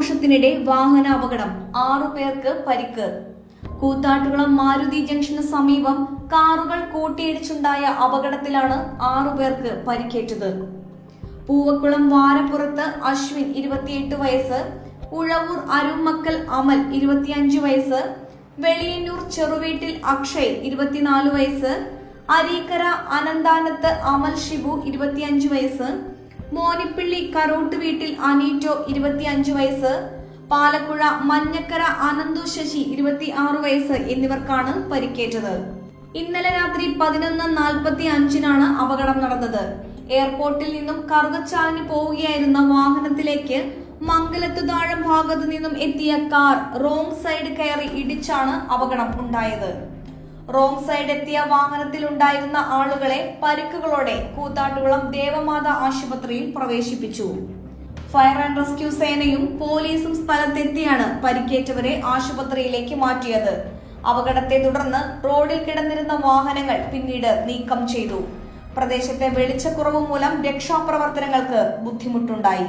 സന്ദർശനത്തിനിടെ വാഹന അപകടം ആറു പേർക്ക് പരിക്ക്. കൂത്താട്ടുകുളം മാരുതി ജംഗ്ഷന് സമീപം കാറുകൾ കൂട്ടിയിടിച്ചുണ്ടായ അപകടത്തിലാണ് ആറു പേർക്ക് പരിക്കേറ്റത്. പൂവക്കുളം വാരപ്പുറത്ത് അശ്വിൻ ഇരുപത്തിയെട്ട് വയസ്സ് ഉഴവൂർ അരുമക്കൽ അമൽ ഇരുപത്തിയഞ്ച് വയസ്സ് വെളിയന്നൂർ ചെറുവീട്ടിൽ അക്ഷയ് ഇരുപത്തിനാല് വയസ്സ് അരീക്കര അനന്താനത്ത് അമൽ ഷിബു ഇരുപത്തിയഞ്ച് വയസ്സ് മോനിപ്പിള്ളി കറോട്ട് വീട്ടിൽ അനീറ്റോ ഇരുപത്തിയഞ്ച് വയസ്സ് പാലക്കുഴ മഞ്ഞക്കര അനന്തു ശശി ഇരുപത്തി ആറ് വയസ്സ് എന്നിവർക്കാണ് പരിക്കേറ്റത്. ഇന്നലെ രാത്രി പതിനൊന്ന് നാൽപ്പത്തി അഞ്ചിനാണ് അപകടം നടന്നത്. എയർപോർട്ടിൽ നിന്നും കറുകച്ചാലിന് പോവുകയായിരുന്ന വാഹനത്തിലേക്ക് മംഗലത്തുതാഴം ഭാഗത്തു നിന്നും എത്തിയ കാർ റോങ് സൈഡ് കയറി ഇടിച്ചാണ് അപകടം ഉണ്ടായത്. റോങ് സൈഡ് എത്തിയ വാഹനത്തിലുണ്ടായിരുന്ന ആളുകളെ പരിക്കുകളോടെ കൂത്താട്ടുകുളം ദേവമാത ആശുപത്രിയിൽ പ്രവേശിപ്പിച്ചു. ഫയർ ആൻഡ് റെസ്ക്യൂ സേനയും പോലീസും സ്ഥലത്തെത്തിയാണ് പരിക്കേറ്റവരെ ആശുപത്രിയിലേക്ക് മാറ്റിയത്. അപകടത്തെ തുടർന്ന് റോഡിൽ കിടന്നിരുന്ന വാഹനങ്ങൾ പിന്നീട് നീക്കം ചെയ്തു. പ്രദേശത്തെ വെളിച്ചക്കുറവ് മൂലം രക്ഷാപ്രവർത്തനങ്ങൾക്ക് ബുദ്ധിമുട്ടുണ്ടായി.